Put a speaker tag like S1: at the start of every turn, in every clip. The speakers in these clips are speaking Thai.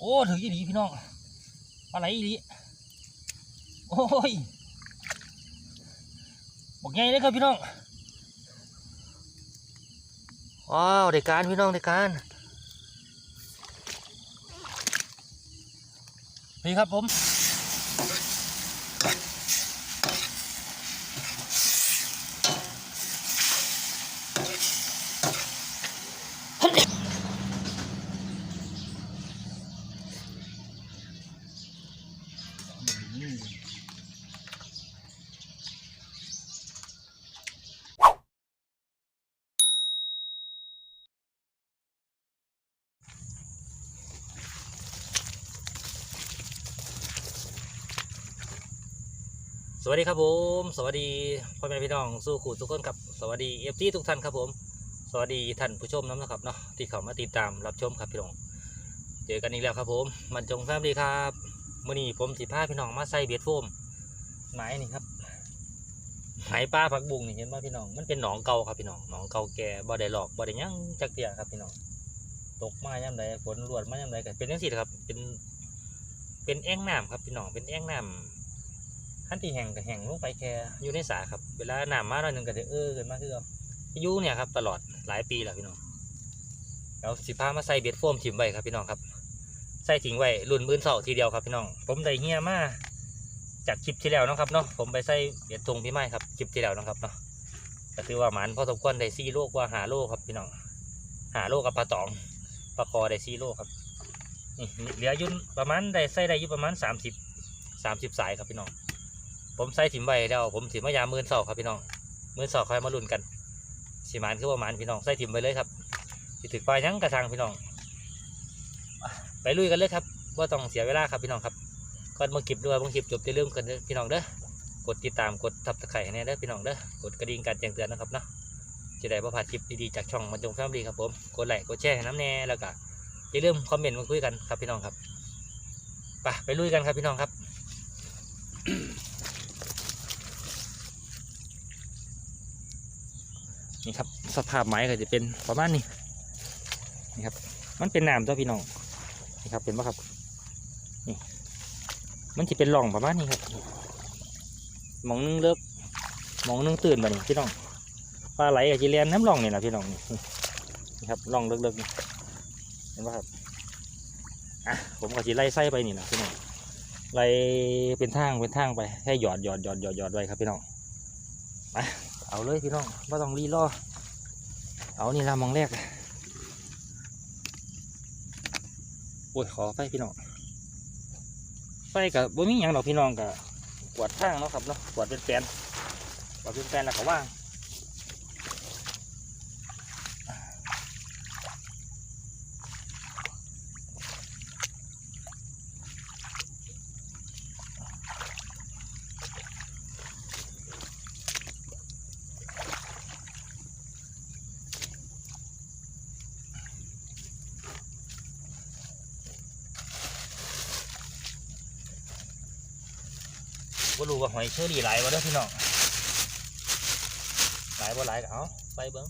S1: โอ้ถือยี่ดีพี่น้องปลาไหลอีหลีโอ้ยบอกไงเลยครับพี่น้องว้าวเด็กการพี่น้องเด้การนี่ครับผม วัสดีครับผม สวัสดีพ่อแม่พี่น้องสู้ขู่ทุกคนครับสวัสดีเอฟซีทุกท่านครับผม สวัสดีท่านผู้ชมน้ำนะครับเนาะที่เข้ามาติดตามรับชมครับพี่น้องเจอกันอีกแล้วครับผมมันจงแฟมดีครับมื่อนี้ผมสิพาพี่น้องมาใส่เบียดโฟมไหนนี่ครับไหนปลาผักบุ้งนี่เห็นไหมพี่น้องมันเป็นหนองเก่าครับพี่น้องหนองเก่าแก่บ่ได้หลอกบ่ได้หยังจักเตียครับพี่น้องตกมาย่ำใดฝนรวดมาย่ำใดก็เป็นจังซี่แหละครับเป็น เป็นแอ่งน้ำครับพี่น้องเป็นแอ่งน้ำ ขั้นที่แห้งก็แห้งลงไปแค่อยู่ในสาครับ เวลาหน้ำมาหน่อยหนึ่งก็จะเออขึ้นมาคือเอาอยู่เนี่ยครับ ตลอดหลายปีแล้วพี่น้องเราสิพามาใส่เบ็ดโฟมถิ่มไว้ครับพี่น้องครับใส่ทิ้งไว้รุ่นมืนเสาทีเดียวครับพี่น้อง ผมได้เฮียมาจากคลิปที่แล้วนะครับเนาะผมไปใส่เบ็ดทงพี่ไม้ครับคลิปที่แล้วนะครับเนาะก็ถือว่าหมันพอสมควรได้ซี่โลกว่าหาโลครับพี่น้องหาโลกับปลาตองปลาคอได้ซี่โลครับนี่เหลือยุ่นประมาณได้ใส่ได้ยู่ประมาณสามสิบสามสิบสายครับพี่น้อง ผมใส่ถิ่มไว้แล้วผมถิ่มมายามมืนเสาครับพี่น้องมืนเสาคอยมาลุ้นกันสิหมันคือว่าหมันพี่น้องใส่ถิ่มไว้เลยครับสิถึงปลายยังกระทางพี่น้อง ไปลุยกันเลยครับว่าต้องเสียเวลาครับพี่น้องครับก่อนมาคลิปด้วยบางคลิปจบจะเริ่าลืมกันพี่น้องเด้อกดติดตามกดทับตะไคร้ให้แน่เด้อพี่น้องเด้อกดกระดิ่งการแจ้งเตือนนะครับเนาะจะได้ประพลาดคลิปดีๆจากช่องมันจงแฟมิลี่ครับผมกดไลค์กดแชร์น้ำแน่แล้วก็อย่าลืมคอมเมนต์มาคุยกันครับพี่น้องครับไปไปลุยกันครับพี่น้องครับ นี่ครับสภาพไม้ก็จะเป็นประมาณนี้นี่ครับ มันเป็นน้ำตัวพี่น้องนี่ครับเป็นปะครับนี่มันจะเป็นร่องประมาณนี้ครับมองนึงเลิกมองนึงตื่นมานี่พี่น้องปลาไหลกับจีเรียนน้ำร่องนี่นะพี่น้องนี่นี่ครับร่องเลิกๆนี่เห็นปะครับอะผมก็จะไล่ไส้ไปนี่นะพี่น้องไล่เป็นทางเป็นทางไปให้หยอดหยอดหยอดหยอดหยอดไว้ครับพี่น้องไป เอาเลยพี่น้องไม่ต้องรีรอเอานี่ละมองแรกโอ้ยขอไฟพี่น้องไฟกับบ่มีอยังดอกพี่น้องกับกวาดทางเนาะครับเนาะกวาดเป็นแปลนกวาดเป็นแปลนแล้วก็ว่าง อยเชอรี่หลายบ่เด้อพี่น้องหลายบ่หลายก็เอาไปเบิ่ง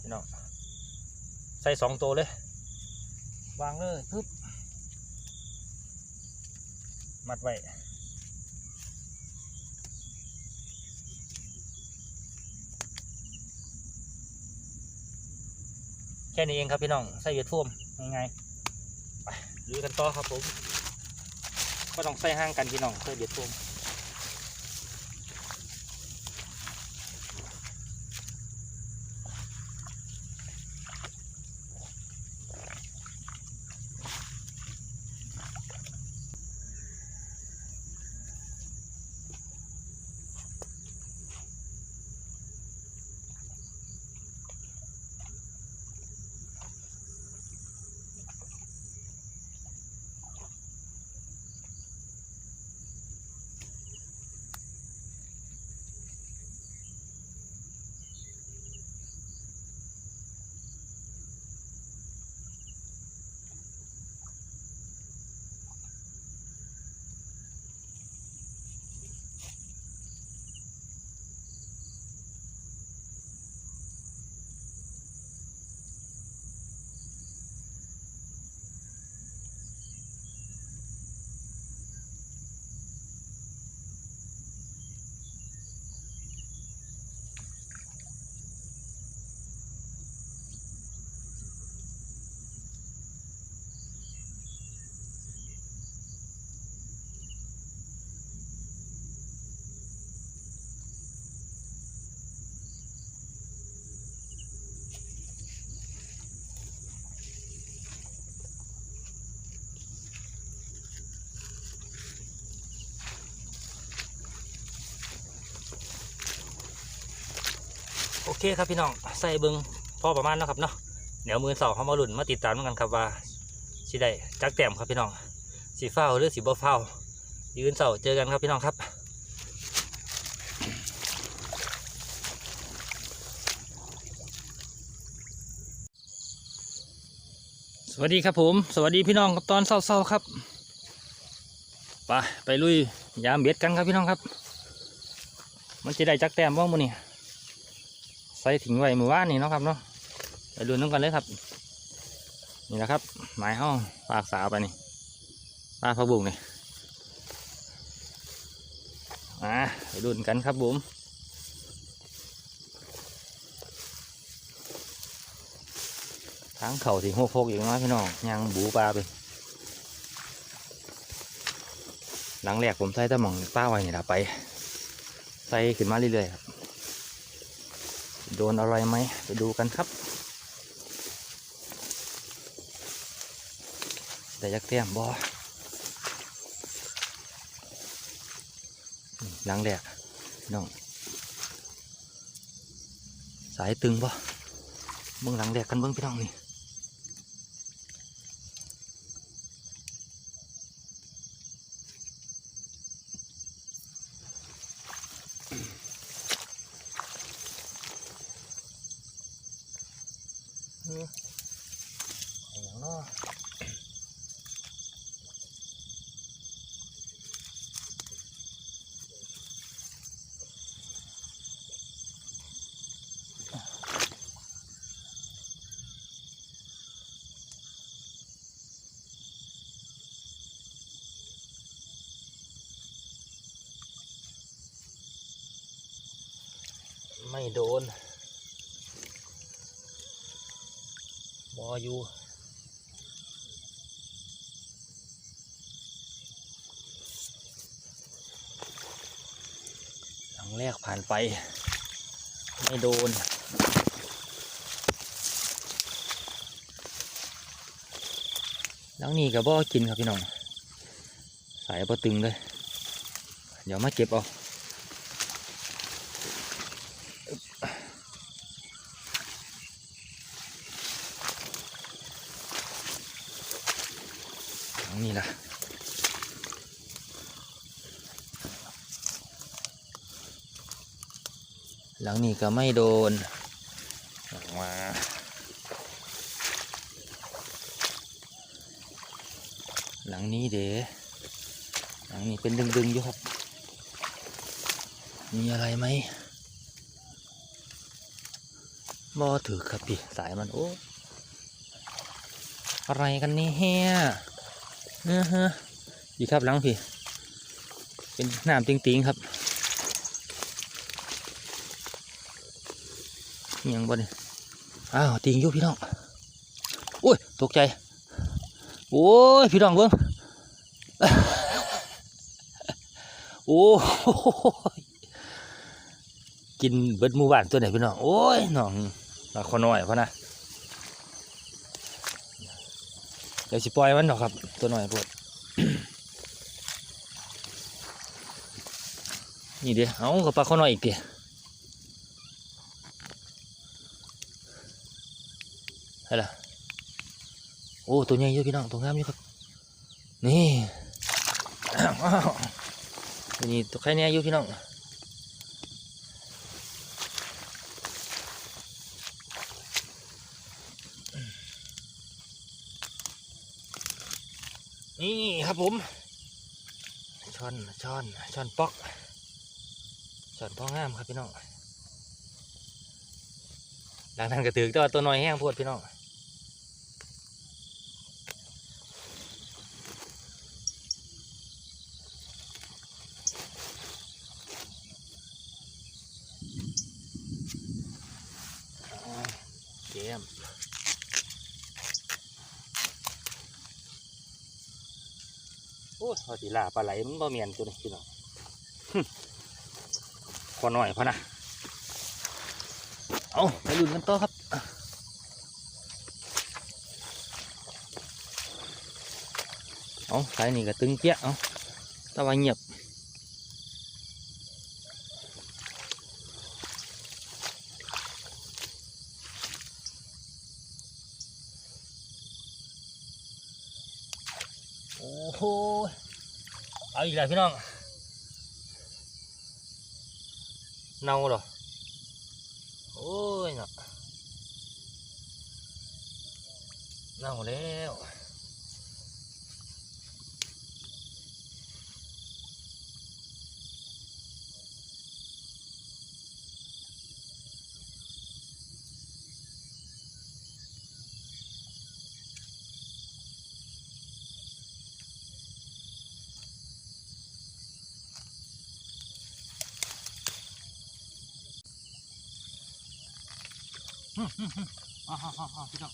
S1: พี่น้องใส่สองตัวเลยวางเลยปึ๊บมัดไว้ ค่นี้เองครับพี่น้องใส่เวียดท่วมง่ายๆไปลุยกันต่อครับผมก็ต้องใส่ห้างกันพี่น้องใส่เวียดท่วม เคครับพี่น้องใส่เบิงพอประมาณนะครับเนาะเดี๋ยวมือสองเขามาหลุนมาติดตามกันครับว่าสิได้จักแต้มครับพี่น้องสีเฝ้าหรือสีบ่เฝ้ายืนเสาเจอกันครับพี่น้องครับสวัสดีครับผม สวัสดีพี่น้องกับตอนเศร้าๆครับไปไปลุยยามเบ็ดกันครับพี่น้องครับ มันจะได้จักแต้มบ้างมั้นี่ ใส่ถิงไว้มือว่านนี่เนาะครับเนาะไปดูน้ำกันเลยครับ นี่แหละครับ หมายห้องปากสาวไปนี่ปลาพะบุกนี่อ่าไปดูกันครับผมทางเข่าที่หัวโพกอีกน้อยพี่น้องยังบูปลาไปหลังแรกผมใส่ตะหม่องป้าไว้นี่ละไป ใส่ขึ้นมาเรื่อยๆครับ โดนอะไรไหมไปดูกันครับ แต่ยักเตี้ยมบอหลังแรกน้อง สายตึงบ่เบื้องหลังแรกกันเบื้องพี่น้องนี่ อย่างเนาะไม่โดน บ ออยู่หลังแรกผ่านไป ไม่โดนหลังนี้กับบ่อกินครับพี่น้อง สายบ่ตึงเลย เดี๋ยวมาเก็บเอา หลังนี้ล่ะหลังนี้ก็ไม่โดนมาหลังนี้เด๋หลังนี้เป็นดึงๆอยู่ครับมีอะไรไหมบอถือครับพี่สายมันโอ้อะไรกันนี่เฮีย เนื้อฮะดีครับหลังพี่ เป็นน้ำติงๆครับอิหยังบ่เนี่ยอ้าวติงอยู่พี่น้องโอ้ยตกใจ โอ้ยพี่น้องเบิ้งโอ้ยกินเบิดมู่บ้านตัวไหนพี่น้อง โอ้ยน้องปลาคอน้อยพอนะ เดี๋ยวสิปล่อยมันหรอกครับ ตัวหน้อยพวดนี่เดียวเอากับปลาคอน้อยอีกเดียวใช่ละโอ้ตัวใหญ่เยอะพี่น้องตัวงามอยู่ครับ นี่ตัวนี้ตัวใครเนี่ยอยู่พี่น้อง นี่ ครับผมช่อนช่อนช่อนปอกช่อนพ่องามครับพี่น้องหลังนั้นก็ถือตัวตัวน้อยแห้งโพดพี่น้องเกม อ้ยพอสีลาปลาไหลมันบ่เมียนตัวนี้พี่น้องหึขอหน่อยพอนะเอาไปลุ้นกันต่อครับเอาสายนี่ก็ตึงเกี้ยเอาตะวันเงียบ โอ้โหเอีกแล้วพี่น้องเน่าหรอโอ้ยเนาะเน่าแล้ว อ๋ออ๋ออ๋อพี่น้อง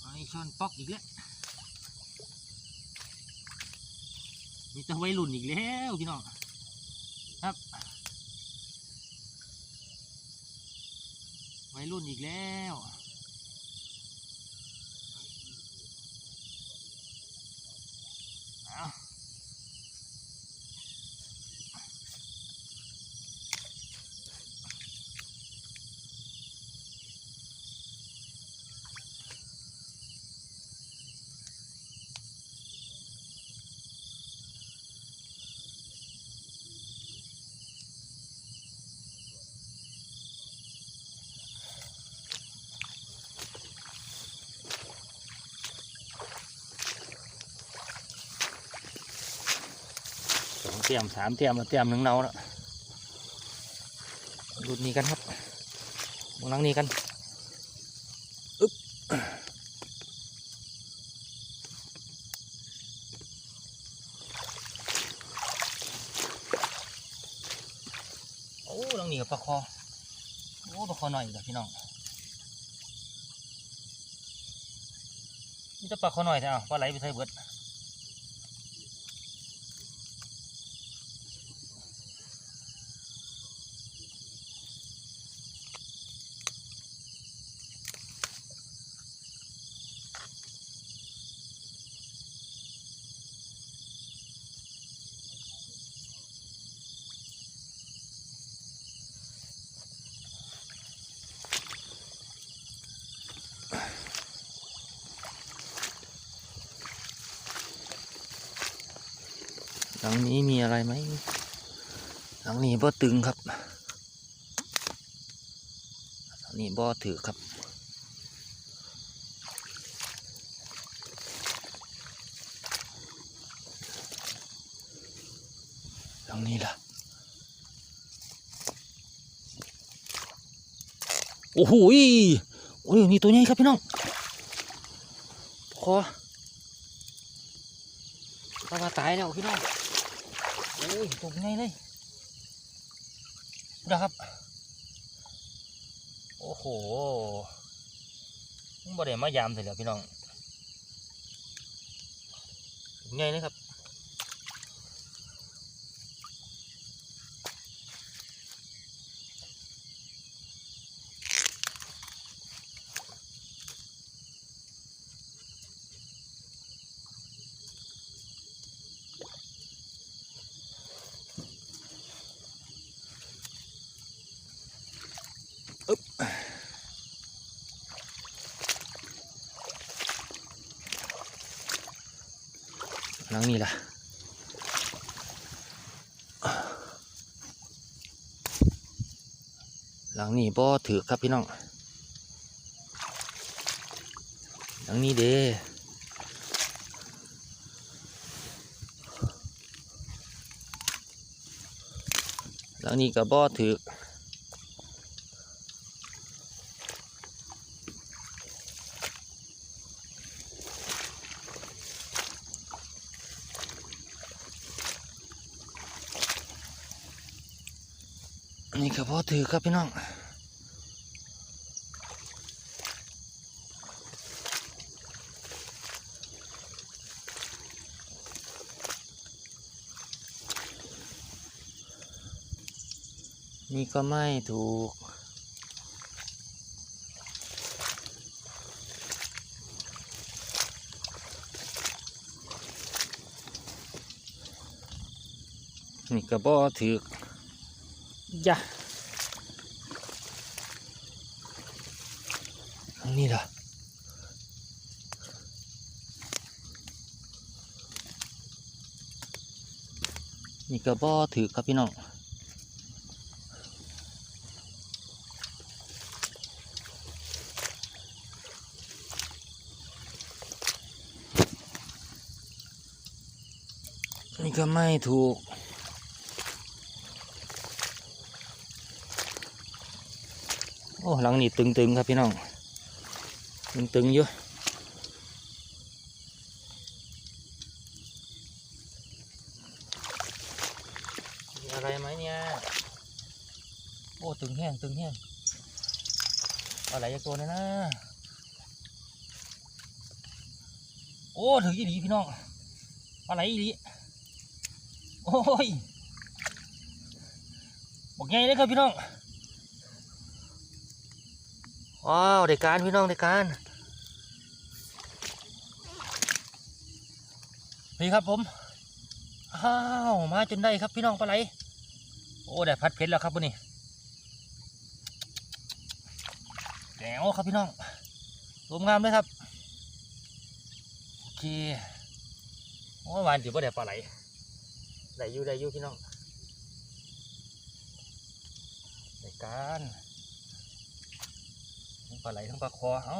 S1: ไอช้อนปอกอีกแล้วมีแต่วัยรุ่นอีกแล้วพี่น้องครับวัยรุ่นอีกแล้ว เตรียมสามเตรียมแล้วเตรียมหนึ่งเนาแล้วรุ่นนี้กันครับมองหลังนี้กันอึ๊บโอ้ลังนี้กับปลาคอโอ้ปลาคอหน่อยเดี๋ยวพี่น้องนี่จะปลาคอหน่อยแต่เอาปลาไหลไปใส่เบิด งนี้มีอะไรไหมหลังนี้บ่ตึงครับหลังนี้บ่ถือครับหลังนี้ล่ะโอ้โหโอ้ยนี่ตัวใหญ่ครับพี่น้องพอปลาตายแล้วพี่น้อง อ้ยตกไงเลยนะครับ โอ้โหบ่ได้มายามเสร็จแล้วพี่น้องง่ายเลยครับ หลังนี้บ่ถือครับพี่น้อง หลังนี้เด้หลังนี้ก็บ่ถือ นี่ก็บ่ ถือครับพี่น้องนี่ก็ไม่ถูก นี่ก็บ่ถือยะ นี่เหรอนี่ก็บ่ถือครับพี่น้องนี่ก็ไม่ถูกโอ้หลังนี่ตึงๆครับพี่น้อง ตึงๆอยู่มีอะไรไหมเนี่ยโอ้ตึงแห้งตึงแห้งอะไรจากตัวเนี่ยนะโอ้ถึงยี่หลีพี่น้องอะไรยี่หลีโอ้ยบอกไงเลยครับพี่น้องว้าวได้การพี่น้องได้การ นี่ครับผมอ้าวมาจนได้ครับพี่น้องปลาไหลโอ้ได้พัดเพชรแล้วครับวันนี้แก้วครับพี่น้องรวมงามเลยครับโอเคโอ้ยวานถือว่าได้ปลาไหลได้อยู่ได้อยู่พี่น้องได้การทั้งปลาไหลทั้งปลาคอเอา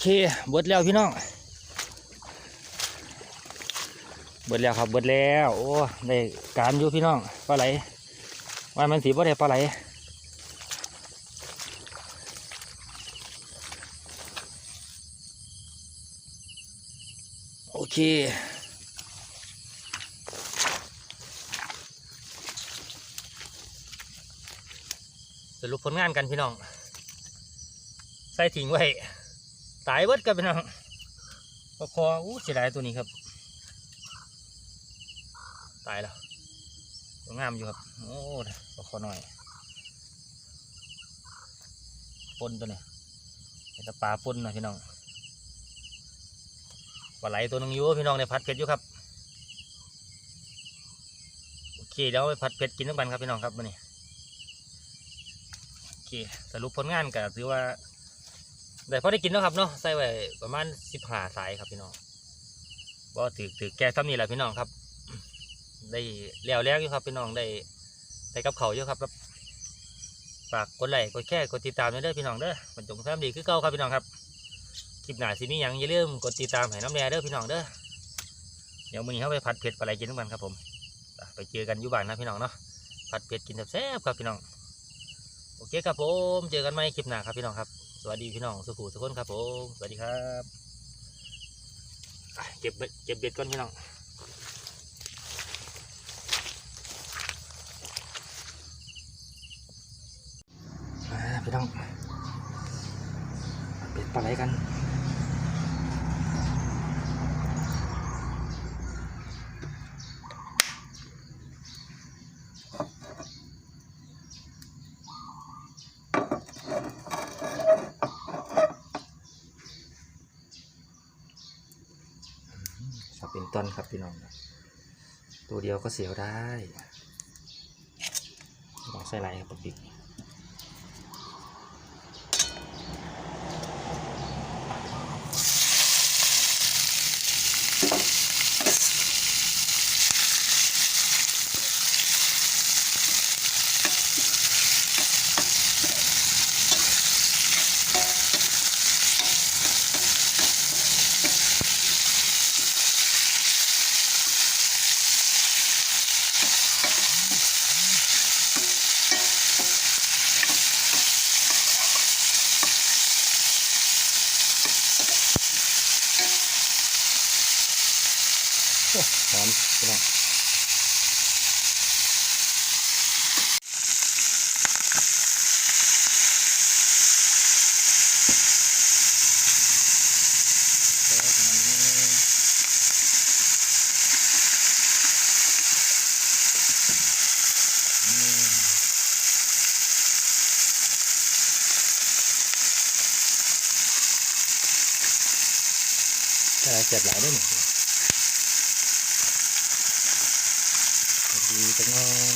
S1: เคเบิดแล้วพี่น้องเบิดแล้วครับเบิดแล้วโอ้ได้การอยู่พี่น้องปลาไหลว่ามันสีบ่ได้ปลาไหลโอเคสรุปผลงานกันพี่น้อง ใส่ทิ้งไว้ ตายเบิดกันพี่น้องปลาคออู้เสียดายตัวนี้ครับ ตายแล้วสวยงามอยู่ครับ โอ้ปลาคอหน่อยปนตัวนี้เป็นตะปลาปนนะพี่น้องปลาไหลตัวนึงอยู่พี่น้องในพัดเผ็ดอยู่ครับโอเคเดี๋ยวไปผัดเผ็ดกินทั้งวันครับพี่น้องครับวันนี้โอเคสรุปผลงานก็ถือว่า ได้พอได้กินแล้วครับเนาะใส่ไว้ประมาณสิบห้าสายครับพี่น้องก็ถือถือแก่ซ้ำนี่แหละพี่น้องครับ ได้เลี้ยวแรกอยู่ครับพี่น้องได้ได้กับเขาวอยู่ครับฝากกดไลค์กดแชร์กดติดตามด้วยเด้อพี่น้องเด้อบรรจงแฟมดีคือเก่าครับพี่น้องครับคลิปหน้าสิมีหยังอย่าลืมกดติดตามให้น้ำแน่เด้อพี่น้องเด้อเดี๋ยวมื้อนี้เขาไปผัดเผ็ดปลาไหลกินทั้งวันครับผมไปเจอกันอยู่บ้านนะพี่น้องเนาะผัดเผ็ดกินแซ่บๆครับพี่น้องโอเคครับผมเจอกันใหม่คลิปหน้าครับพี่น้องครับ วัสดีพี่น้องสุขุสุขคนครับผมสวัสดีครับเก็บเบ็ดเก็บเบ็ดก่อนพี่น้องอ่าพี่น้องเบ็ดปลาไหลกัน ชอบเป็นต้น ครับพี่น้องตัวเดียวก็เสียวได้ลองใส่ลายครับปก แต่เจ็บหลายได้หนึ่งดีจังเลย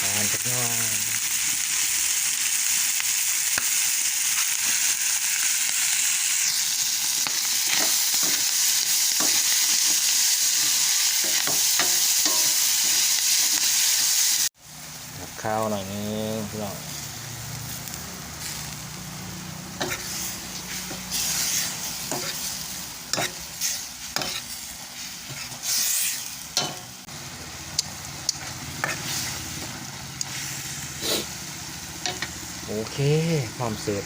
S1: ทานจังเลยกับข้าวหน่อยนึงพี่น้องโอ เคความเสร็จ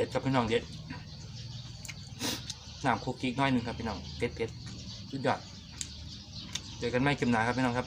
S1: เด็ดครับพี่น้องเด็ดน้ำคุกกิ๊กน้อยหนึ่งครับพี่น้องเผ็ดเผ็ดสุดยอดเจอกันไม่คลิมหนาครับพี่น้องครับ